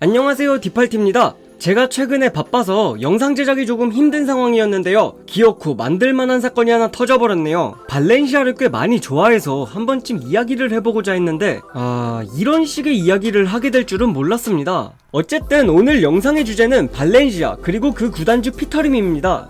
안녕하세요 디팔티입니다. 제가 최근에 바빠서 영상 제작이 조금 힘든 상황이었는데요. 기어코 만들만한 사건이 하나 터져버렸네요. 발렌시아를 꽤 많이 좋아해서 한 번쯤 이야기를 해보고자 했는데 아 이런 식의 이야기를 하게 될 줄은 몰랐습니다. 어쨌든 오늘 영상의 주제는 발렌시아 그리고 그 구단주 피터림입니다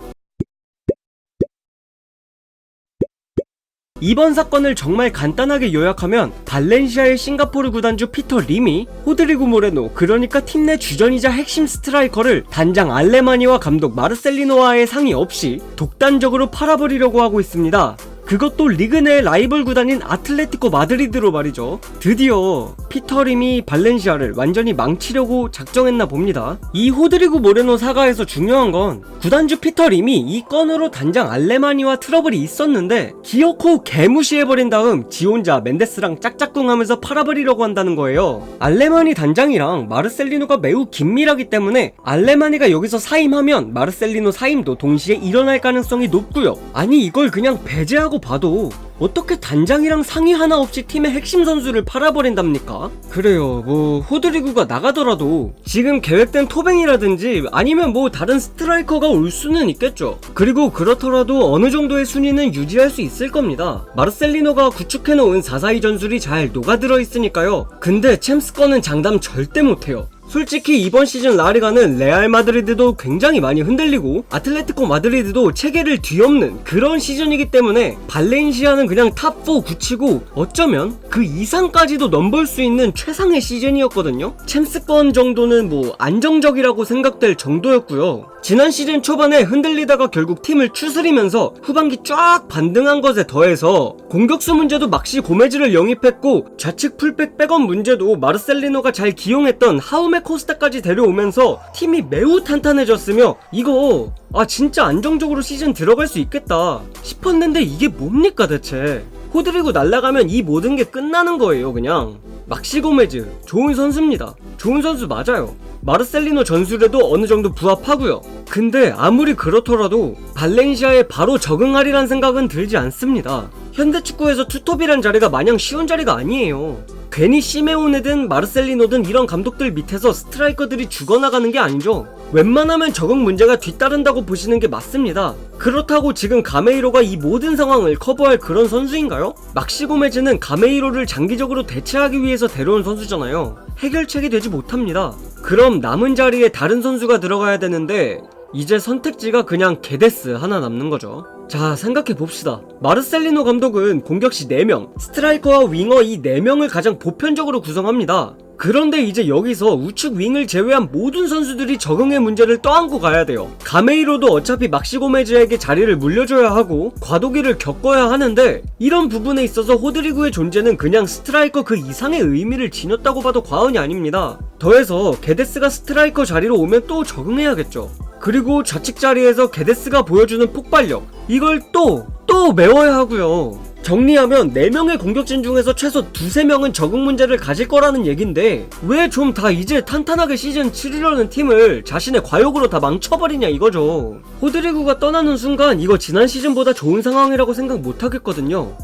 이번 사건을 정말 간단하게 요약하면 발렌시아의 싱가포르 구단주 피터 림이 호드리구 모레노 그러니까 팀 내 주전이자 핵심 스트라이커를 단장 알레마니와 감독 마르셀리노와의 상의 없이 독단적으로 팔아버리려고 하고 있습니다. 그것도 리그 내 라이벌 구단인 아틀레티코 마드리드로 말이죠. 드디어 피터림이 발렌시아를 완전히 망치려고 작정했나 봅니다. 이 호드리구 모레노 사가에서 중요한 건 구단주 피터림이 이 건으로 단장 알레마니와 트러블이 있었는데 기어코 개무시해버린 다음 지 혼자 멘데스랑 짝짝꿍하면서 팔아버리려고 한다는 거예요. 알레마니 단장이랑 마르셀리노가 매우 긴밀하기 때문에 알레마니가 여기서 사임하면 마르셀리노 사임도 동시에 일어날 가능성이 높고요. 아니 이걸 그냥 배제하고 봐도 어떻게 단장이랑 상의 하나 없이 팀의 핵심 선수를 팔아버린답니까? 그래요, 뭐, 호드리구가 나가더라도 지금 계획된 토뱅이라든지 아니면 뭐 다른 스트라이커가 올 수는 있겠죠. 그리고 그렇더라도 어느 정도의 순위는 유지할 수 있을 겁니다. 마르셀리노가 구축해놓은 442 전술이 잘 녹아들어 있으니까요. 근데 챔스건은 장담 절대 못해요. 솔직히 이번 시즌 라리가는 레알 마드리드도 굉장히 많이 흔들리고 아틀레티코 마드리드도 체계를 뒤엎는 그런 시즌이기 때문에 발렌시아는 그냥 탑4 굳히고 어쩌면 그 이상까지도 넘볼 수 있는 최상의 시즌이었거든요. 챔스권 정도는 뭐 안정적이라고 생각될 정도였고요. 지난 시즌 초반에 흔들리다가 결국 팀을 추스리면서 후반기 쫙 반등한 것에 더해서 공격수 문제도 막시 고메즈를 영입했고 좌측 풀백 백업 문제도 마르셀리노가 잘 기용했던 하우메 코스타까지 데려오면서 팀이 매우 탄탄해졌으며 이거 아 진짜 안정적으로 시즌 들어갈 수 있겠다 싶었는데 이게 뭡니까 대체? 호드리고 날라가면 이 모든 게 끝나는 거예요 그냥. 막시 고메즈. 좋은 선수입니다. 좋은 선수 맞아요 마르셀리노 전술에도 어느 정도 부합하고요. 근데 아무리 그렇더라도 발렌시아에 바로 적응하리란 생각은 들지 않습니다. 현대 축구에서 투톱이란 자리가 마냥 쉬운 자리가 아니에요. 괜히 시메오네든 마르셀리노든 이런 감독들 밑에서 스트라이커들이 죽어나가는 게 아니죠. 웬만하면 적응 문제가 뒤따른다고 보시는 게 맞습니다. 그렇다고 지금 가메이로가 이 모든 상황을 커버할 그런 선수인가요? 막시고메즈는 가메이로를 장기적으로 대체하기 위해서 데려온 선수잖아요. 해결책이 되지 못합니다. 그럼 남은 자리에 다른 선수가 들어가야 되는데 이제 선택지가 그냥 게데스 하나 남는 거죠. 자, 생각해 봅시다. 마르셀리노 감독은 공격 시 4명, 스트라이커와 윙어 이 4명을 가장 보편적으로 구성합니다. 그런데 이제 여기서 우측 윙을 제외한 모든 선수들이 적응의 문제를 떠안고 가야 돼요. 가메이로도 어차피 막시고메즈에게 자리를 물려줘야 하고 과도기를 겪어야 하는데 이런 부분에 있어서 호드리구의 존재는 그냥 스트라이커 그 이상의 의미를 지녔다고 봐도 과언이 아닙니다. 더해서 게데스가 스트라이커 자리로 오면 또 적응해야겠죠. 그리고 좌측 자리에서 게데스가 보여주는 폭발력 이걸 또 또 메워야 하고요. 정리하면 4명의 공격진 중에서 최소 2, 3명은 적응 문제를 가질 거라는 얘긴데 왜 좀 다 이제 탄탄하게 시즌 치르려는 팀을 자신의 과욕으로 다 망쳐버리냐 이거죠. 호드리구가 떠나는 순간 이거 지난 시즌보다 좋은 상황이라고 생각 못하겠거든요.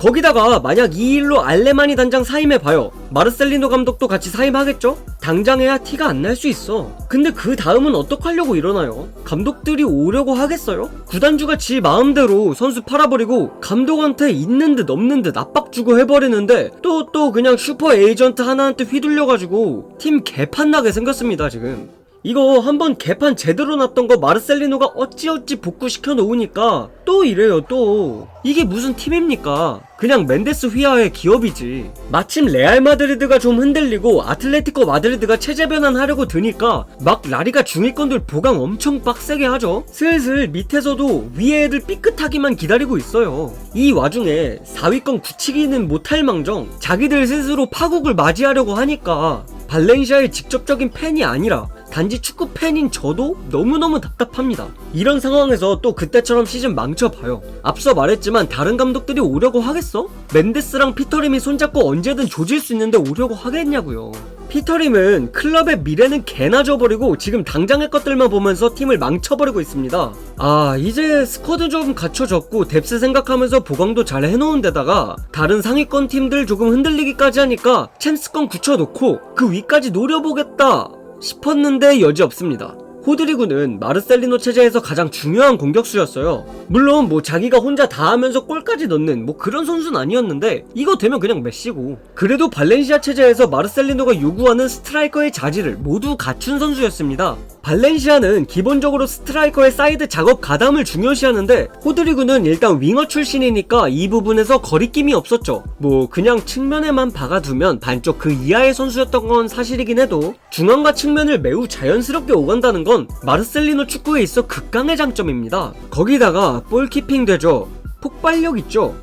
거기다가 만약 이 일로 알레마니 단장 사임해봐요. 마르셀리노 감독도 같이 사임하겠죠? 당장 해야 티가 안 날 수 있어. 근데 그 다음은 어떡하려고 이러나요? 감독들이 오려고 하겠어요? 구단주가 지 마음대로 선수 팔아버리고 감독한테 있는 듯 없는 듯 압박 주고 해버리는데 또또 그냥 슈퍼 에이전트 하나한테 휘둘려가지고 팀 개판 나게 생겼습니다 지금. 이거 한번 개판 제대로 났던 거 마르셀리노가 어찌어찌 복구시켜 놓으니까 또 이래요 또. 이게 무슨 팀입니까? 그냥 멘데스 휘하의 기업이지. 마침 레알 마드리드가 좀 흔들리고 아틀레티코 마드리드가 체제 변환하려고 드니까 막 라리가 중위권들 보강 엄청 빡세게 하죠. 슬슬 밑에서도 위에 애들 삐끗하기만 기다리고 있어요. 이 와중에 4위권 굳히기는 못할 망정 자기들 스스로 파국을 맞이하려고 하니까 발렌시아의 직접적인 팬이 아니라 단지 축구 팬인 저도 너무너무 답답합니다. 이런 상황에서 또 그때처럼 시즌 망쳐봐요. 앞서 말했지만 다른 감독들이 오려고 하겠어? 멘데스랑 피터림이 손잡고 언제든 조질 수 있는데 오려고 하겠냐고요. 피터림은 클럽의 미래는 개나 줘버리고 지금 당장의 것들만 보면서 팀을 망쳐버리고 있습니다. 아 이제 스쿼드 좀 갖춰졌고 뎁스 생각하면서 보강도 잘 해놓은 데다가 다른 상위권 팀들 조금 흔들리기까지 하니까 챔스권 굳혀놓고 그 위까지 노려보겠다 싶었는데 여지없습니다. 호드리구는 마르셀리노 체제에서 가장 중요한 공격수였어요. 물론 뭐 자기가 혼자 다 하면서 골까지 넣는 뭐 그런 선수는 아니었는데 이거 되면 그냥 메시고 그래도 발렌시아 체제에서 마르셀리노가 요구하는 스트라이커의 자질을 모두 갖춘 선수였습니다. 발렌시아는 기본적으로 스트라이커의 사이드 작업 가담을 중요시하는데 호드리구는 일단 윙어 출신이니까 이 부분에서 거리낌이 없었죠. 뭐 그냥 측면에만 박아두면 반쪽 그 이하의 선수였던 건 사실이긴 해도 중앙과 측면을 매우 자연스럽게 오간다는 건 마르셀리노 축구에 있어 극강의 장점입니다. 거기다가 볼키핑 되죠. 폭발력 있죠.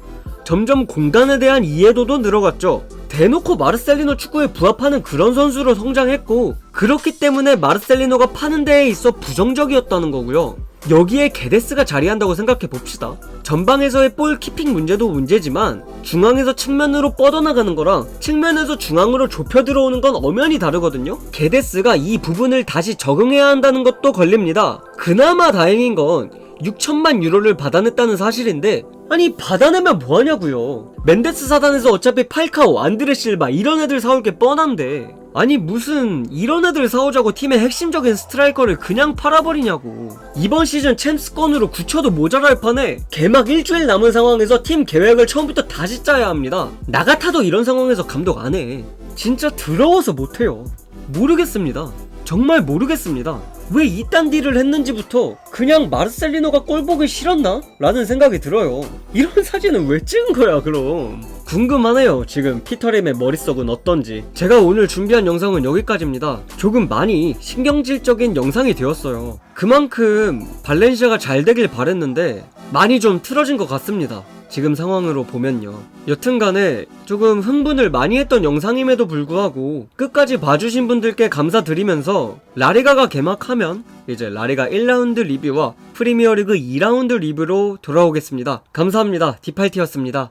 점점 공간에 대한 이해도도 늘어갔죠. 대놓고 마르셀리노 축구에 부합하는 그런 선수로 성장했고 그렇기 때문에 마르셀리노가 파는 데에 있어 부정적이었다는 거고요. 여기에 게데스가 자리한다고 생각해 봅시다. 전방에서의 볼 키핑 문제도 문제지만 중앙에서 측면으로 뻗어나가는 거랑 측면에서 중앙으로 좁혀 들어오는 건 엄연히 다르거든요. 게데스가 이 부분을 다시 적응해야 한다는 것도 걸립니다. 그나마 다행인 건 6천만 유로를 받아냈다는 사실인데 아니 받아내면 뭐하냐고요. 멘데스 사단에서 어차피 팔카오 안드레 실바 이런 애들 사올 게 뻔한데. 아니 무슨 이런 애들 사오자고 팀의 핵심적인 스트라이커를 그냥 팔아버리냐고. 이번 시즌 챔스권으로 굳혀도 모자랄 판에 개막 일주일 남은 상황에서 팀 계획을 처음부터 다시 짜야 합니다. 나 같아도 이런 상황에서 감독 안해. 진짜 더러워서 못해요. 모르겠습니다. 정말 모르겠습니다. 왜 이딴 딜을 했는지부터 그냥 마르셀리노가 꼴 보기 싫었나? 라는 생각이 들어요. 이런 사진은 왜 찍은 거야, 그럼? 궁금하네요, 지금 피터림의 머릿속은 어떤지. 제가 오늘 준비한 영상은 여기까지입니다. 조금 많이 신경질적인 영상이 되었어요. 그만큼 발렌시아가 잘 되길 바랬는데 많이 좀 틀어진 것 같습니다. 지금 상황으로 보면요. 여튼간에 조금 흥분을 많이 했던 영상임에도 불구하고 끝까지 봐주신 분들께 감사드리면서 라리가가 개막하면 이제 라리가 1라운드 리뷰와 프리미어리그 2라운드 리뷰로 돌아오겠습니다. 감사합니다. 디팔티였습니다.